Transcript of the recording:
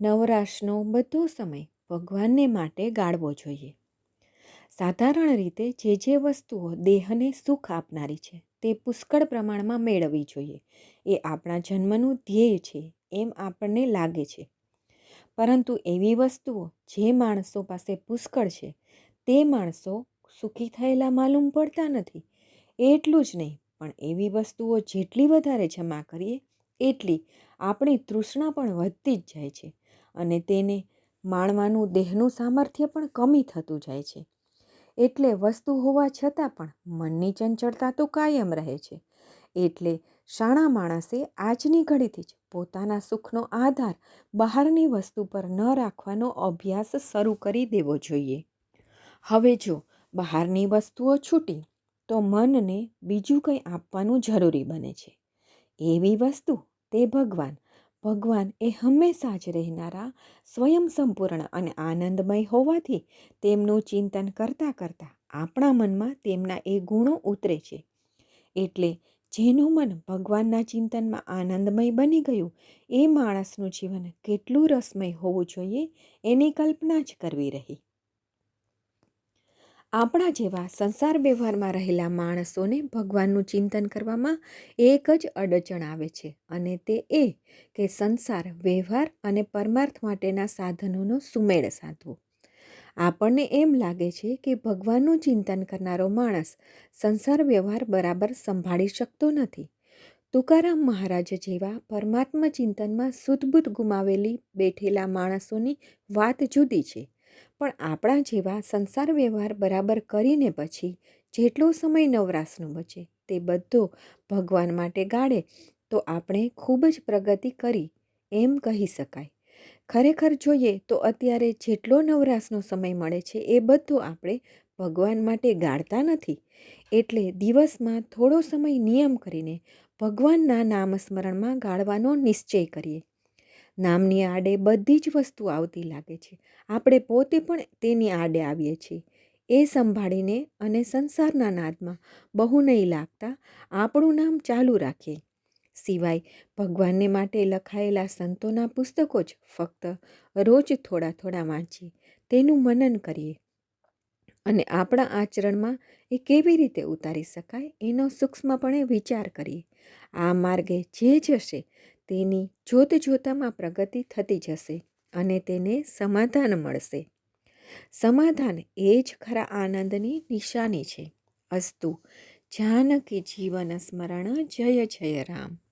નવરાશનો બધો સમય ભગવાનને માટે ગાળવો જોઈએ. સાધારણ રીતે જે જે વસ્તુઓ દેહને સુખ આપનારી છે, તે પુષ્કળ પ્રમાણમાં મેળવવી જોઈએ. એ આપણા જન્મનું ધ્યેય છે, એમ આપણને લાગે છે. પરંતુ એવી વસ્તુઓ જે માણસો પાસે પુષ્કળ છે, તે માણસો સુખી થયેલા માલુમ પડતા નથી. એટલું જ નહીં, પણ એવી વસ્તુઓ જેટલી વધારે જમા કરીએ, એટલી આપણી તૃષ્ણા પણ વધતી જ જાય છે. અને તેને માણવાનું દેહનું સામર્થ્ય પણ કમી થતું જાય છે. એટલે વસ્તુ હોવા છતાં પણ મનની ચંચળતા તો કાયમ રહે છે. એટલે શાણા માણસે આજની ઘડીથી જ પોતાના સુખનો આધાર બહારની વસ્તુ પર ન રાખવાનો અભ્યાસ શરૂ કરી દેવો જોઈએ. હવે જો બહારની વસ્તુઓ છૂટી, તો મનને બીજું કંઈ આપવાનું જરૂરી બને છે. એવી વસ્તુ તે ભગવાન ભગવાન એ હંમેશા જ રહેનારા સ્વયં સંપૂર્ણ અને આનંદમય હોવાથી તેમનું ચિંતન કરતાં કરતાં આપણા મનમાં તેમના એ ગુણો ઉતરે છે. એટલે જેનું મન ભગવાનના ચિંતનમાં આનંદમય બની ગયું, એ માણસનું જીવન કેટલું રસમય હોવું જોઈએ એની કલ્પના જ કરવી રહી. આપણા જેવા સંસાર વ્યવહારમાં રહેલા માણસોને ભગવાનનું ચિંતન કરવામાં એક જ અડચણ આવે છે અને તે એ કે સંસાર વ્યવહાર અને પરમાર્થ માટેના સાધનોનો સુમેળ સાધવો. આપણને એમ લાગે છે કે ભગવાનનું ચિંતન કરનારો માણસ સંસાર વ્યવહાર બરાબર સંભાળી શકતો નથી. તુકારામ મહારાજ જેવા પરમાત્મા ચિંતનમાં સુદબુદ ગુમાવેલી બેઠેલા માણસોની વાત જુદી છે. પણ આપણા જેવા સંસાર વ્યવહાર બરાબર કરીને પછી જેટલો સમય નવરાશનો બચે તે બધો ભગવાન માટે ગાળે તો આપણે ખૂબ જ પ્રગતિ કરી એમ કહી શકાય. ખરેખર જોઈએ તો અત્યારે જેટલો નવરાશનો સમય મળે છે એ બધો આપણે ભગવાન માટે ગાળતા નથી. એટલે દિવસમાં થોડો સમય નિયમ કરીને ભગવાનના નામસ્મરણમાં ગાળવાનો નિશ્ચય કરીએ. નામની આડે બધી જ વસ્તુ આવતી લાગે છે. આપણે પોતે પણ તેની આડે આવીએ છીએ. એ સંભાળીને અને સંસારના નાદમાં બહુ નહીં લાગતા, આપણું નામ ચાલુ રાખીએ. સિવાય ભગવાનને માટે લખાયેલા સંતોના પુસ્તકો જ ફક્ત રોજ થોડા થોડા વાંચીએ, તેનું મનન કરીએ. અને આપણા આચરણમાં એ કેવી રીતે ઉતારી શકાય એનો સૂક્ષ્મપણે વિચાર કરીએ. આ માર્ગે જે જશે તેની જોત જોતામાં પ્રગતિ થતી જશે અને તેને સમાધાન મળશે. સમાધાન એ જ ખરા આનંદની નિશાની છે. અસ્તુ, જાનકી જીવન સ્મરણ, જય જય રામ.